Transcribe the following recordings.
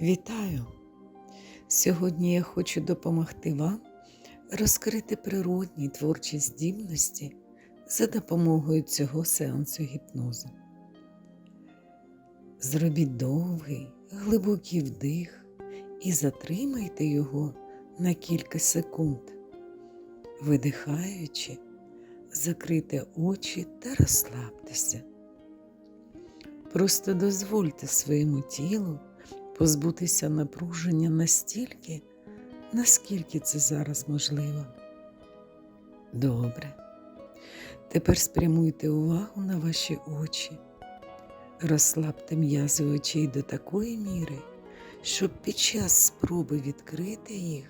Вітаю! Сьогодні я хочу допомогти вам розкрити природні творчі здібності за допомогою цього сеансу гіпнозу. Зробіть довгий, глибокий вдих і затримайте його на кілька секунд, видихаючи, закрийте очі та розслабтеся. Просто дозвольте своєму тілу позбутися напруження настільки, наскільки це зараз можливо. Добре. Тепер спрямуйте увагу на ваші очі, розслабте м'язи очей до такої міри, щоб під час спроби відкрити їх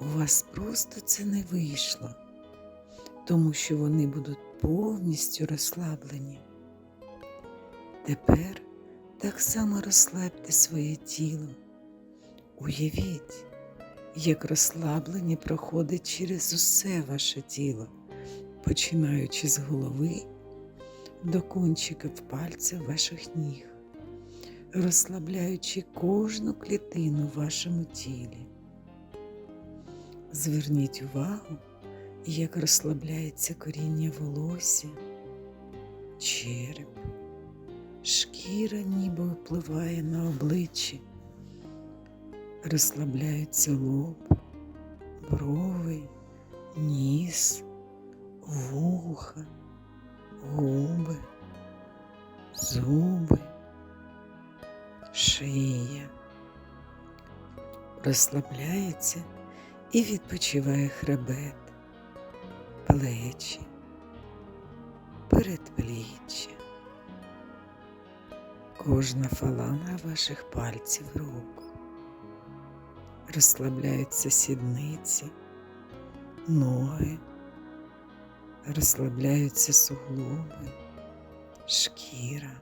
у вас просто це не вийшло, тому що вони будуть повністю розслаблені. Тепер так само розслабте своє тіло. Уявіть, як розслаблення проходить через усе ваше тіло, починаючи з голови до кончиків пальців ваших ніг, розслабляючи кожну клітину в вашому тілі. Зверніть увагу, як розслабляється коріння волосся, череп шкіра ніби впливає на обличчя, розслабляються лоб, брови, ніс, вуха, губи, зуби, шия. Розслабляється і відпочиває хребет, плечі, передпліччя кожна фаланга ваших пальців рук. Розслабляються сідниці, ноги, розслабляються суглоби, шкіра.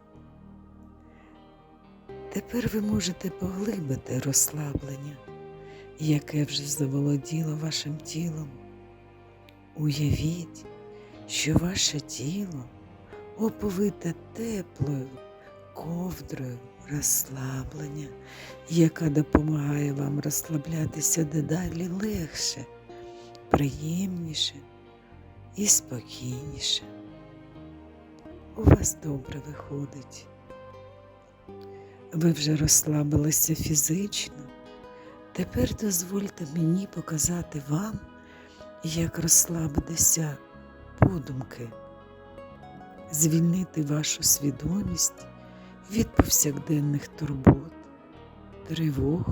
Тепер ви можете поглибити розслаблення, яке вже заволоділо вашим тілом. Уявіть, що ваше тіло оповите теплою ковдрою розслаблення, яка допомагає вам розслаблятися дедалі легше, приємніше і спокійніше. У вас добре виходить. Ви вже розслабилися фізично. Тепер дозвольте мені показати вам, як розслабитися подумки, звільнити вашу свідомість від повсякденних турбот, тривог,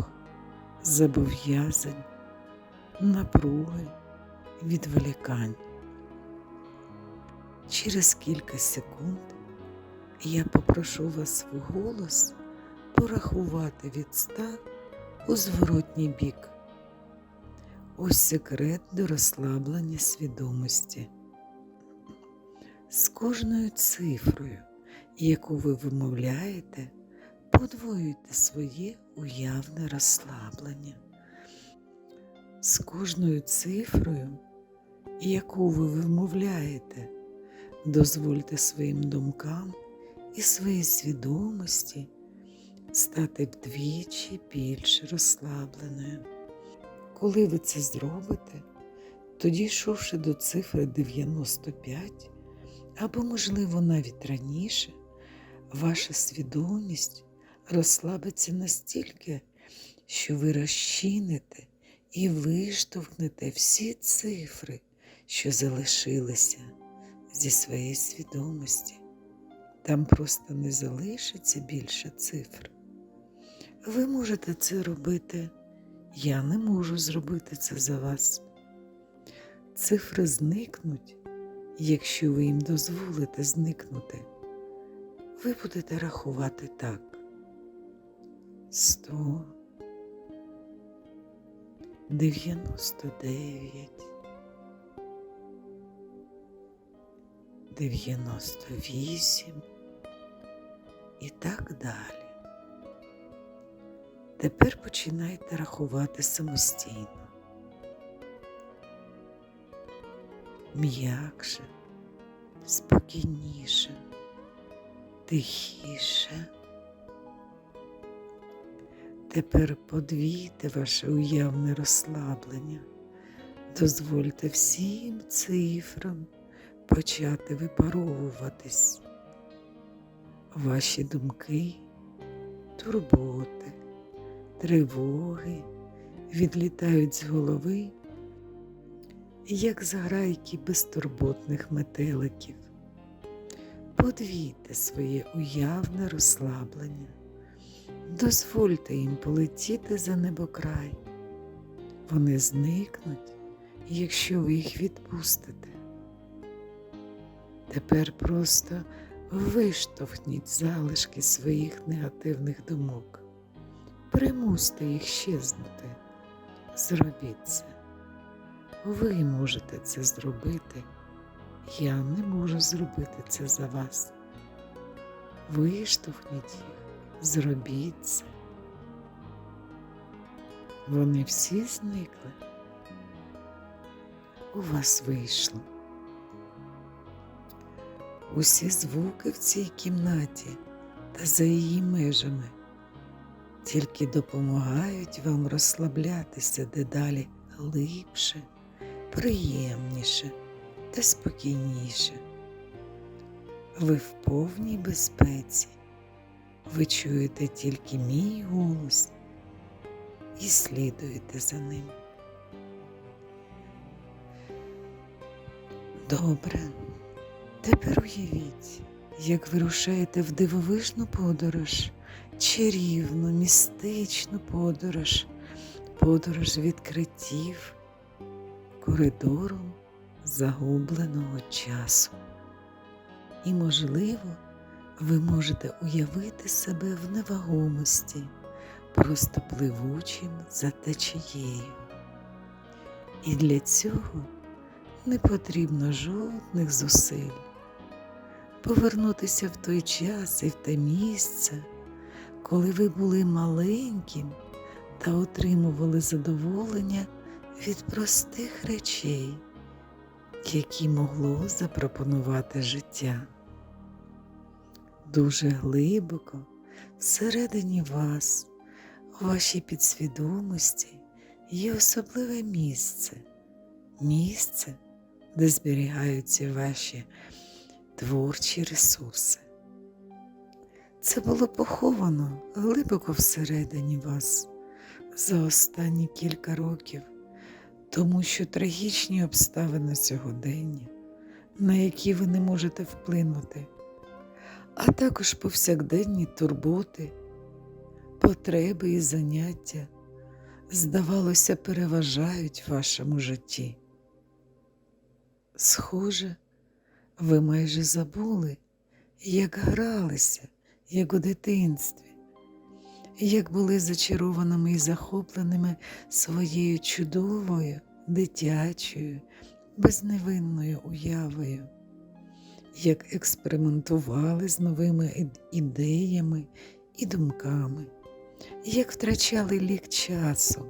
зобов'язань, напруги, відволікань. Через кілька секунд я попрошу вас в голос порахувати від ста у зворотній бік. Ось секрет до розслаблення свідомості. З кожною цифрою яку ви вимовляєте, подвоюйте своє уявне розслаблення. З кожною цифрою, яку ви вимовляєте, дозвольте своїм думкам і своїй свідомості стати вдвічі більш розслабленою. Коли ви це зробите, тоді, йшовши до цифри 95, або, можливо, навіть раніше, ваша свідомість розслабиться настільки, що ви розчините і виштовхнете всі цифри, що залишилися зі своєї свідомості. Там просто не залишиться більше цифр. Ви можете це робити, я не можу зробити це за вас. Цифри зникнуть, якщо ви їм дозволите зникнути ви будете рахувати так. Сто, дев'яносто дев'ять, дев'яносто вісім і так далі. Тепер починайте рахувати самостійно. М'якше, спокійніше тихіше. Тепер подвійте ваше уявне розслаблення. Дозвольте всім цифрам почати випаровуватись. Ваші думки, турботи, тривоги відлітають з голови, як зграйки безтурботних метеликів. Подвійте своє уявне розслаблення, дозвольте їм полетіти за небокрай. Вони зникнуть, якщо ви їх відпустите. Тепер просто виштовхніть залишки своїх негативних думок, примусьте їх щезнути, зробіть це. Ви можете це зробити. Я не можу зробити це за вас. Виштовхніть їх, зробіть це. Вони всі зникли. У вас вийшло. Усі звуки в цій кімнаті та за її межами тільки допомагають вам розслаблятися дедалі глибше, приємніше та спокійніше. Ви в повній безпеці. Ви чуєте тільки мій голос і слідуєте за ним. Добре, тепер уявіть, як ви рушаєте в дивовижну подорож, чарівну, містичну подорож, подорож відкриттів, коридором загубленого часу. І, можливо, ви можете уявити себе в невагомості, просто пливучим за течією. І для цього не потрібно жодних зусиль. Повернутися в той час і в те місце, коли ви були маленьким та отримували задоволення від простих речей, які могло запропонувати життя. Дуже глибоко всередині вас, у вашій підсвідомості є особливе місце, місце, де зберігаються ваші творчі ресурси. Це було поховано глибоко всередині вас за останні кілька років, тому що трагічні обставини сьогодення, на які ви не можете вплинути, а також повсякденні турботи, потреби і заняття, здавалося, переважають в вашому житті. Схоже, ви майже забули, як гралися, як у дитинстві, як були зачарованими і захопленими своєю чудовою, дитячою, безневинною уявою, як експериментували з новими ідеями і думками, як втрачали лік часу,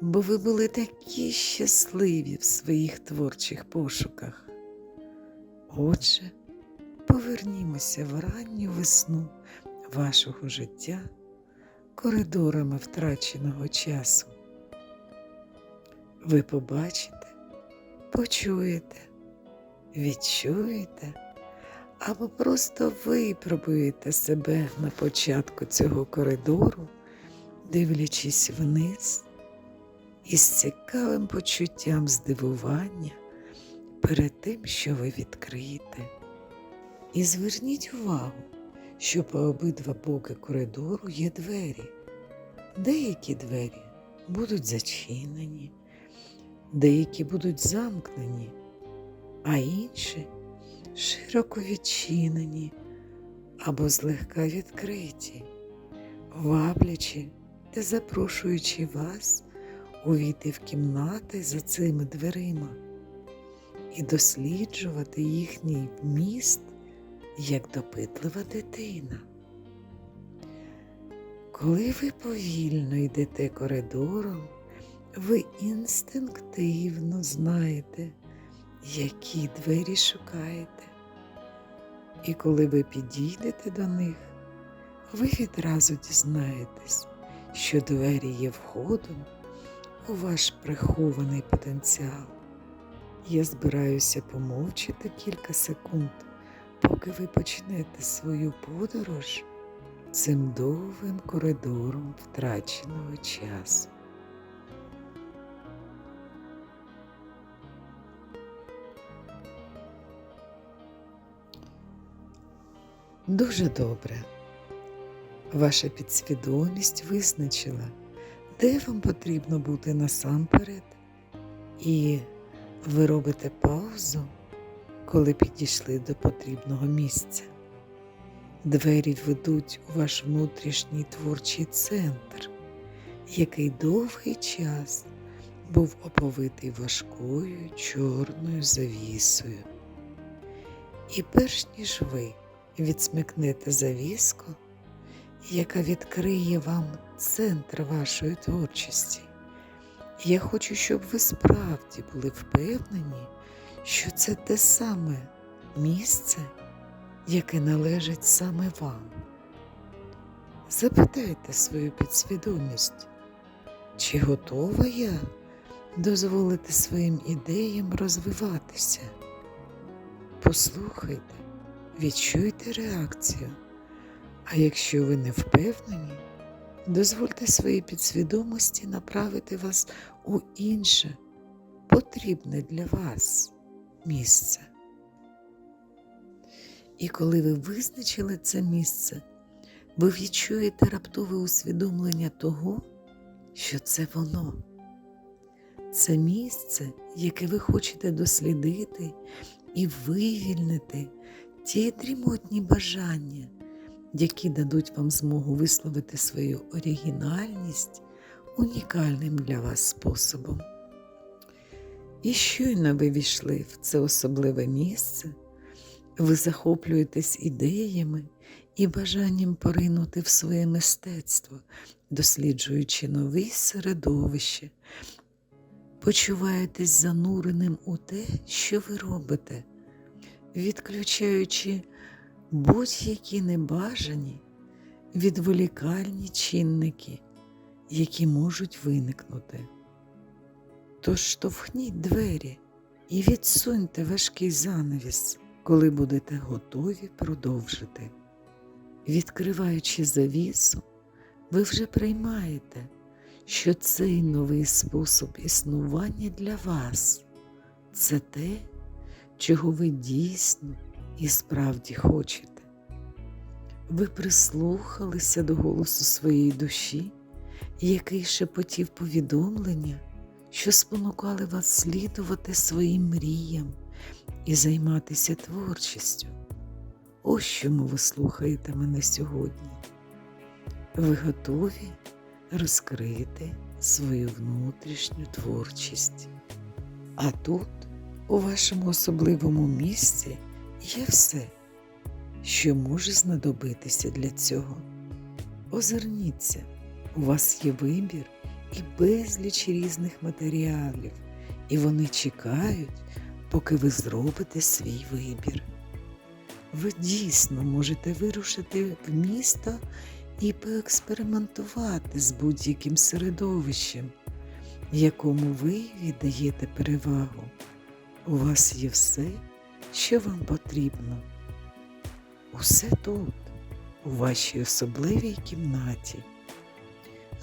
бо ви були такі щасливі в своїх творчих пошуках. Отже, повернімося в ранню весну вашого життя коридорами втраченого часу. Ви побачите, почуєте, відчуєте або просто випробуєте себе на початку цього коридору, дивлячись вниз із цікавим почуттям здивування перед тим, що ви відкриєте. І зверніть увагу, що по обидва боки коридору є двері. Деякі двері будуть зачинені, деякі будуть замкнені, а інші широко відчинені або злегка відкриті, ваблячи та запрошуючи вас увійти в кімнати за цими дверима і досліджувати їхній вміст як допитлива дитина. Коли ви повільно йдете коридором, ви інстинктивно знаєте, які двері шукаєте. І коли ви підійдете до них, ви відразу дізнаєтесь, що двері є входом у ваш прихований потенціал. Я збираюся помовчити кілька секунд, поки ви почнете свою подорож цим довгим коридором втраченого часу. Дуже добре. Ваша підсвідомість визначила, де вам потрібно бути насамперед, і ви робите паузу, коли підійшли до потрібного місця. Двері ведуть у ваш внутрішній творчий центр, який довгий час був оповитий важкою чорною завісою. І перш ніж ви відсмикнете завіску, яка відкриє вам центр вашої творчості. Я хочу, щоб ви справді були впевнені, що це те саме місце, яке належить саме вам. Запитайте свою підсвідомість, чи готова я дозволити своїм ідеям розвиватися? Послухайте, відчуйте реакцію. А якщо ви не впевнені, дозвольте своїй підсвідомості направити вас у інше, потрібне для вас місце. І коли ви визначили це місце, ви відчуєте раптове усвідомлення того, що це воно. Це місце, яке ви хочете дослідити і вивільнити ті дрімотні бажання, які дадуть вам змогу висловити свою оригінальність унікальним для вас способом. І щойно ви війшли в це особливе місце, ви захоплюєтесь ідеями і бажанням поринути в своє мистецтво, досліджуючи нові середовище, почуваєтесь зануреним у те, що ви робите, відключаючи будь-які небажані відволікальні чинники, які можуть виникнути. Тож штовхніть двері і відсуньте важкий занавіс, коли будете готові продовжити. Відкриваючи завісу, ви вже приймаєте, що цей новий спосіб існування для вас це те, чого ви дійсно і справді хочете. Ви прислухалися до голосу своєї душі, який шепотів повідомлення, що спонукали вас слідувати своїм мріям і займатися творчістю. Ось чому ви слухаєте мене сьогодні. Ви готові розкрити свою внутрішню творчість. А тут, у вашому особливому місці, є все, що може знадобитися для цього. Озирніться, у вас є вибір і безліч різних матеріалів, і вони чекають, поки ви зробите свій вибір. Ви дійсно можете вирушити в місто і поекспериментувати з будь-яким середовищем, якому ви віддаєте перевагу. У вас є все, що вам потрібно. Усе тут, у вашій особливій кімнаті.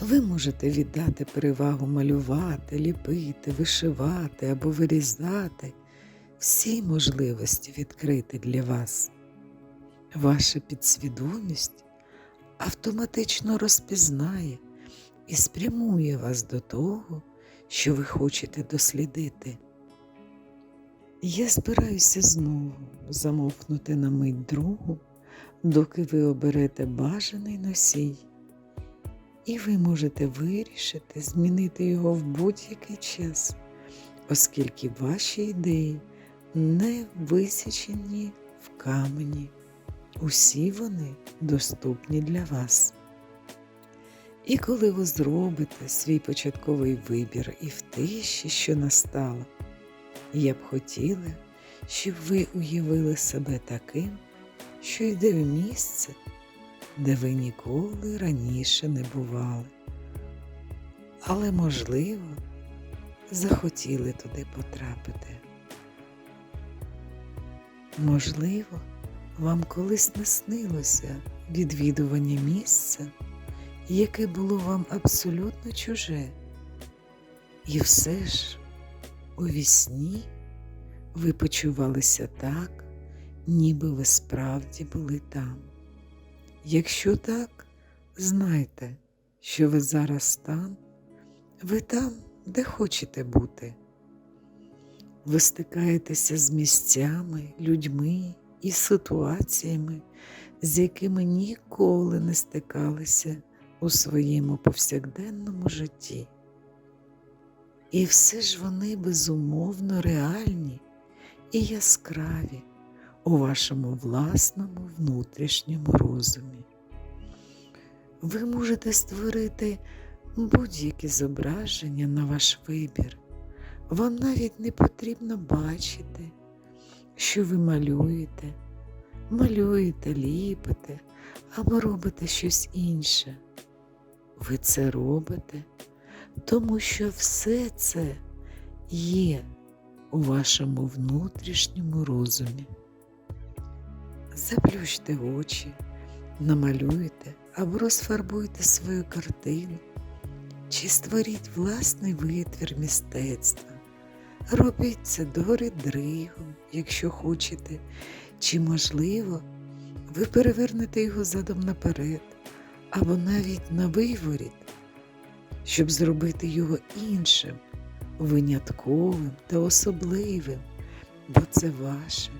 Ви можете віддати перевагу малювати, ліпити, вишивати або вирізати всі можливості відкриті для вас. Ваша підсвідомість автоматично розпізнає і спрямує вас до того, що ви хочете дослідити. Я збираюся знову замовкнути на мить другу, доки ви оберете бажаний носій, і ви можете вирішити змінити його в будь-який час, оскільки ваші ідеї не висічені в камені. Усі вони доступні для вас. І коли ви зробите свій початковий вибір і в тиші, що настала, я б хотіла, щоб ви уявили себе таким, що йде в місце, де ви ніколи раніше не бували. але, можливо, захотіли туди потрапити. Можливо, вам колись наснилося відвідування місця, яке було вам абсолютно чуже, і все ж у вісні ви почувалися так, ніби ви справді були там. Якщо так, знайте, що ви зараз там, ви там, де хочете бути. Ви стикаєтеся з місцями, людьми і ситуаціями, з якими ніколи не стикалися у своєму повсякденному житті. І все ж вони безумовно реальні і яскраві у вашому власному внутрішньому розумі. Ви можете створити будь-які зображення на ваш вибір. Вам навіть не потрібно бачити, що ви малюєте, малюєте, ліпите або робите щось інше. Ви це робите, тому що все це є у вашому внутрішньому розумі. Заплющте очі, намалюйте або розфарбуйте свою картину, чи створіть власний витвір мистецтва. Робіть це догори дригом, якщо хочете, чи, можливо, ви перевернете його задом наперед або навіть на виворіт, щоб зробити його іншим, винятковим та особливим, бо це ваше,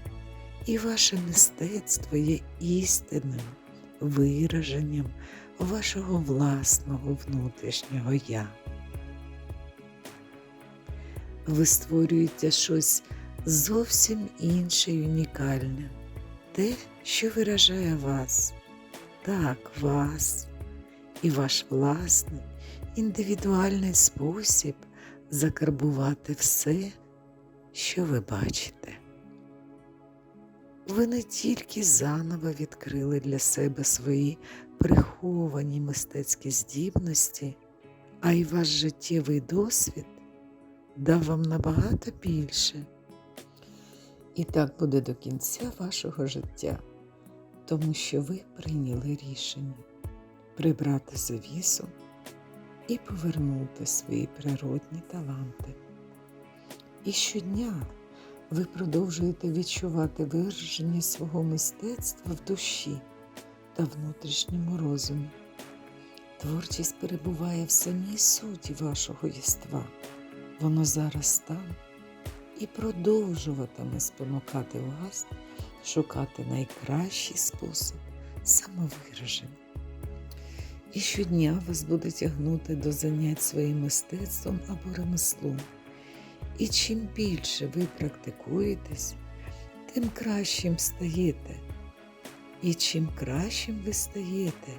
і ваше мистецтво є істинним вираженням вашого власного внутрішнього я. Ви створюєте щось зовсім інше і унікальне, те, що виражає вас, так, вас і ваш власний індивідуальний спосіб закарбувати все, що ви бачите. Ви не тільки заново відкрили для себе свої приховані мистецькі здібності, а й ваш життєвий досвід дав вам набагато більше. І так буде до кінця вашого життя, тому що ви прийняли рішення прибрати завісу і повернути свої природні таланти. І щодня ви продовжуєте відчувати вираження свого мистецтва в душі та внутрішньому розумі. Творчість перебуває в самій суті вашого єства. Воно зараз там і продовжуватиме спонукати вас шукати найкращий спосіб самовираження. І щодня вас буде тягнути до занять своїм мистецтвом або ремеслом. І чим більше ви практикуєтесь, тим кращим стаєте. І чим кращим ви стаєте,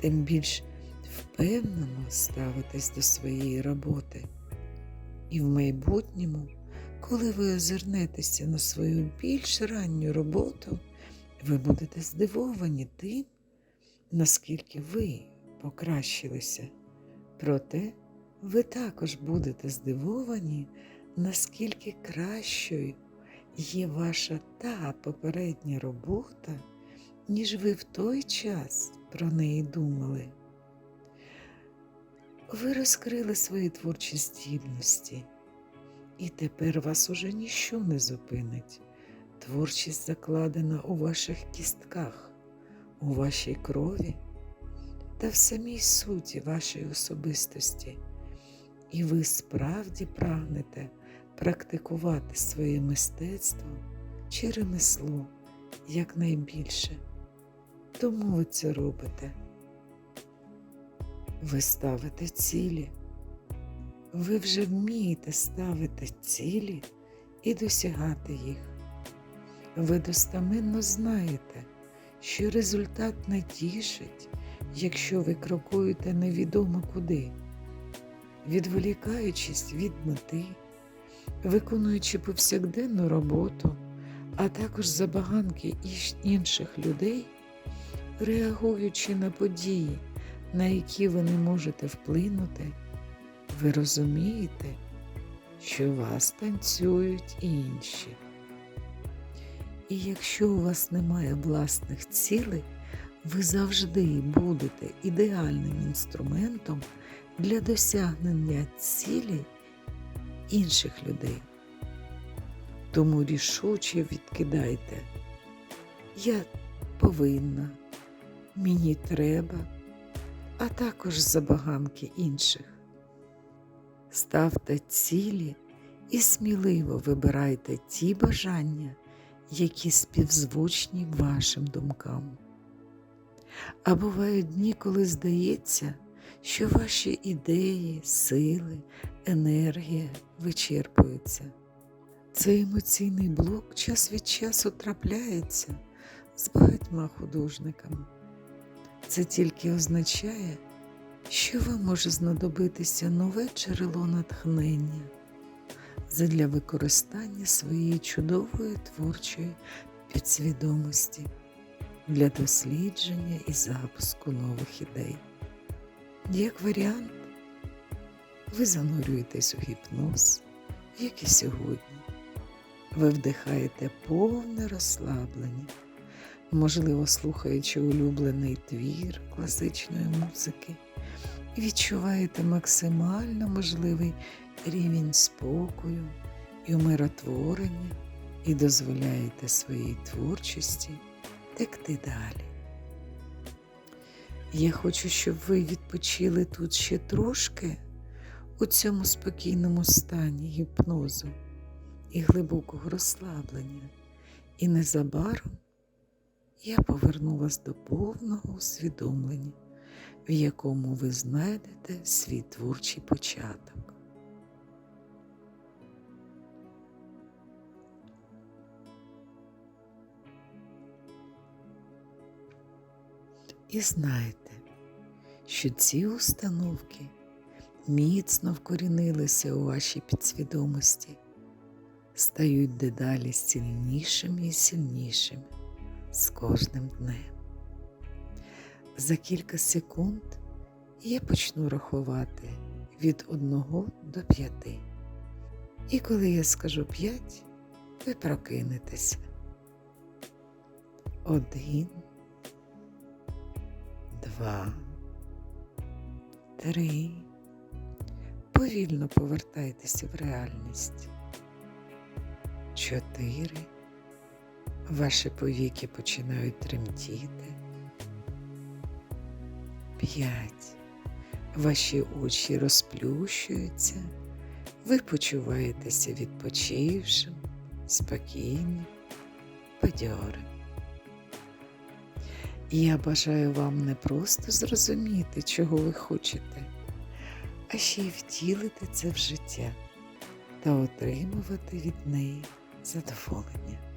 тим більш впевнено ставитесь до своєї роботи. І в майбутньому, коли ви озирнетеся на свою більш ранню роботу, ви будете здивовані тим, наскільки ви покращилися. Проте ви також будете здивовані, наскільки кращою є ваша та попередня робота, ніж ви в той час про неї думали. Ви розкрили свої творчі здібності, і тепер вас уже ніщо не зупинить. Творчість закладена у ваших кістках, у вашій крові та в самій суті вашої особистості, і ви справді прагнете практикувати своє мистецтво чи ремесло якнайбільше. Тому ви це робите. Ви ставите цілі. Ви вже вмієте ставити цілі і досягати їх. Ви достаменно знаєте, що результат не якщо ви крокуєте невідомо куди, відволікаючись від мети, виконуючи повсякденну роботу, а також забаганки інших людей, реагуючи на події, на які ви не можете вплинути, ви розумієте, що вас танцюють інші. І якщо у вас немає власних цілей, ви завжди будете ідеальним інструментом для досягнення цілей інших людей. Тому рішуче відкидайте. Я повинна, мені треба, а також забаганки інших. Ставте цілі і сміливо вибирайте ті бажання, які співзвучні вашим думкам. А бувають дні, коли здається, що ваші ідеї, сили, енергія вичерпуються. Цей емоційний блок час від часу трапляється з багатьма художниками. Це тільки означає, що вам може знадобитися нове джерело натхнення задля використання своєї чудової творчої підсвідомості для дослідження і запуску нових ідей. Як варіант, ви занурюєтесь у гіпноз, як і сьогодні. Ви вдихаєте повне розслаблення, можливо, слухаючи улюблений твір класичної музики, і відчуваєте максимально можливий рівень спокою і умиротворення, і дозволяєте своїй творчості текти далі. Я хочу, щоб ви відпочили тут ще трошки у цьому спокійному стані гіпнозу і глибокого розслаблення, і незабаром я поверну вас до повного усвідомлення, в якому ви знайдете свій творчий початок. І знайте, що ці установки міцно вкорінилися у вашій підсвідомості, стають дедалі сильнішими і сильнішими з кожним днем. За кілька секунд я почну рахувати від одного до п'яти. І коли я скажу п'ять, ви прокинетеся. Один два, три. Повільно повертайтеся в реальність. Чотири. Ваші повіки починають тремтіти. П'ять. Ваші очі розплющуються. Ви почуваєтеся відпочившим, спокійним, бадьорим. Я бажаю вам не просто зрозуміти, чого ви хочете, а ще й втілити це в життя та отримувати від неї задоволення.